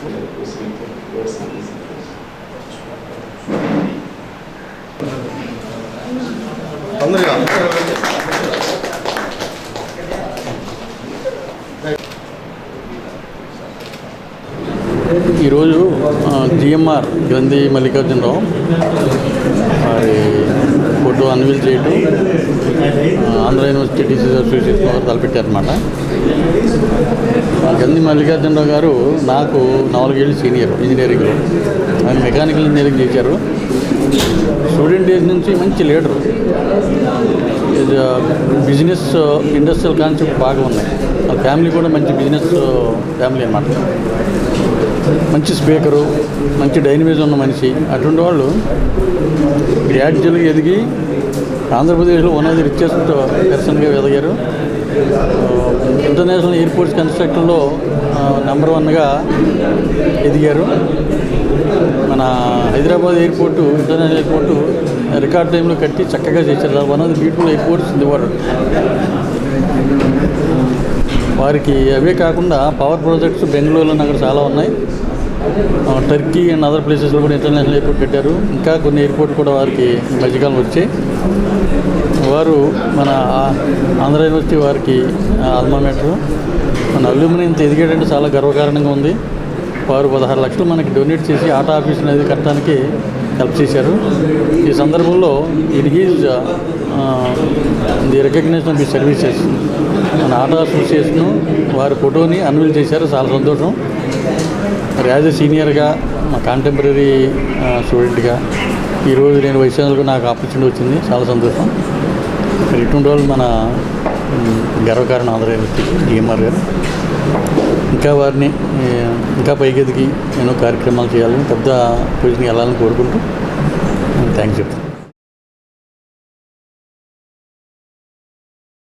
proceed to words and disciples. తొందరగా ఈరోజు GMR గ్రంథి మల్లికార్జునరావు వారి ఫోటో అన్వీల్ చేయటం ఆంధ్ర యూనివర్సిటీ టీచర్స్ అసోసియేషన్ వారు తలపెట్టారనమాట గంది మల్లికార్జునరావు గారు నాకు నాలుగేళ్ళు సీనియర్ ఇంజనీరింగ్లో ఆయన మెకానికల్ ఇంజనీరింగ్ చేశారు. స్టూడెంట్ ఏజ్ నుంచి మంచి లీడరు. బిజినెస్ ఇండస్ట్రియల్ కాన్సెప్ట్ బాగా ఉన్నాయి. వాళ్ళ ఫ్యామిలీ కూడా మంచి బిజినెస్ ఫ్యామిలీ అన్నమాట. మంచి స్పీకరు మంచి డైనమిజం ఉన్న మనిషి. అటువంటి వాళ్ళు గ్రాడ్యువల్గా ఎదిగి ఆంధ్రప్రదేశ్లో వన్ ఆఫ్ ది రిచెస్ట్ పర్సన్గా ఎదిగారు ఇంటర్నేషనల్ ఎయిర్పోర్ట్స్ కన్స్ట్రక్షన్లో నెంబర్ వన్గా ఎదిగారు. మన Hyderabad airport international airport record టైంలో కట్టి చక్కగా చేశారు. One of the beautiful airports in the world వారికి అవే కాకుండా పవర్ ప్రాజెక్ట్స్ బెంగళూరులో అక్కడ చాలా ఉన్నాయి. టర్కీ అండ్ అదర్ ప్లేసెస్లో కూడా ఇంటర్నేషనల్ ఎయిర్పోర్ట్ పెట్టారు ఇంకా కొన్ని ఎయిర్పోర్ట్ కూడా వారికి మధ్యకాలం వచ్చాయి వారు మన ఆంధ్ర యూనివర్సిటీ వారికి ఆల్మామేటర్ మన అల్యూమిని ఇంత ఎదిగాడంటే చాలా గర్వకారణంగా ఉంది. వారు పదహారు లక్షలు మనకి డొనేట్ చేసి ఆటో ఆఫీస్ అనేది కట్టడానికి హెల్ప్ చేశారు. ఈ సందర్భంలో it is the recognition of the services మన ఆటో అసోసియేషను వారి ఫోటోని అన్వీల్ చేశారు. చాలా సంతోషం. మరి యాజ్ ఎ సీనియర్గా మా కాంటెంపరీ స్టూడెంట్గా ఈరోజు నేను వైశాఖకు నాకు ఆపర్చునిటీ వచ్చింది. చాలా సంతోషం. మరి ఇటువంటి వాళ్ళు మన గర్వకారణ ఆంధ్ర డిఎంఆర్ గారు. ఇంకా వారిని ఇంకా పైకెదిగి ఎన్నో కార్యక్రమాలు చేయాలని పెద్ద పొజిషన్కి వెళ్ళాలని కోరుకుంటూ థ్యాంక్స్ చెప్తాను.